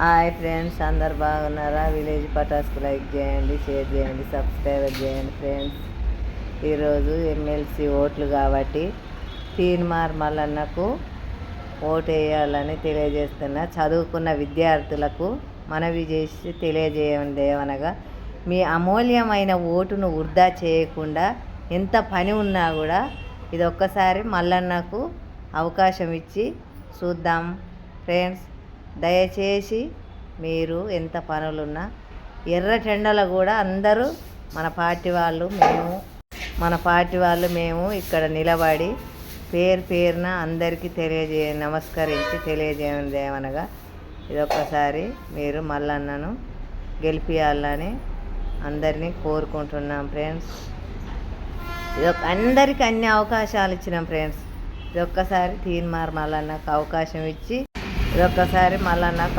Hi friends అందరు బాగున్నారా? Village పటాస్కి లైక్ చేయండి షేర్ చేయండి సబ్స్క్రైబ్ చేయండి ఫ్రెండ్స్. ఈరోజు ఎమ్మెల్సీ ఓట్లు కాబట్టి తీన్మార్ మల్లన్నకు ఓటు వేయాలని తెలియజేస్తున్నా. చదువుకున్న విద్యార్థులకు మనవి చేసి తెలియజేయండి ఏమనగా మీ అమూల్యమైన ఓటును వృధా చేయకుండా ఎంత పని ఉన్నా కూడా ఇది ఒక్కసారి మల్లన్నకు అవకాశం ఇచ్చి చూద్దాం ఫ్రెండ్స్. దయచేసి మీరు ఎంత పనులున్నా ఎర్ర టెండలో కూడా అందరూ మన పార్టీ వాళ్ళు మేము మన పార్టీ వాళ్ళు మేము ఇక్కడ నిలబడి పేరు పేరున అందరికీ తెలియజేయ నమస్కరించి తెలియజేయండి ఇదొక్కసారి మీరు మల్లన్నను గెలిపియాలని అందరినీ కోరుకుంటున్నాం ఫ్రెండ్స్. ఇదొక అందరికీ అన్ని అవకాశాలు ఇచ్చినాం ఫ్రెండ్స్. ఇదొక్కసారి తీన్మార్ మల్లన్నకు అవకాశం ఇచ్చి ఇదొక్కసారి నాకు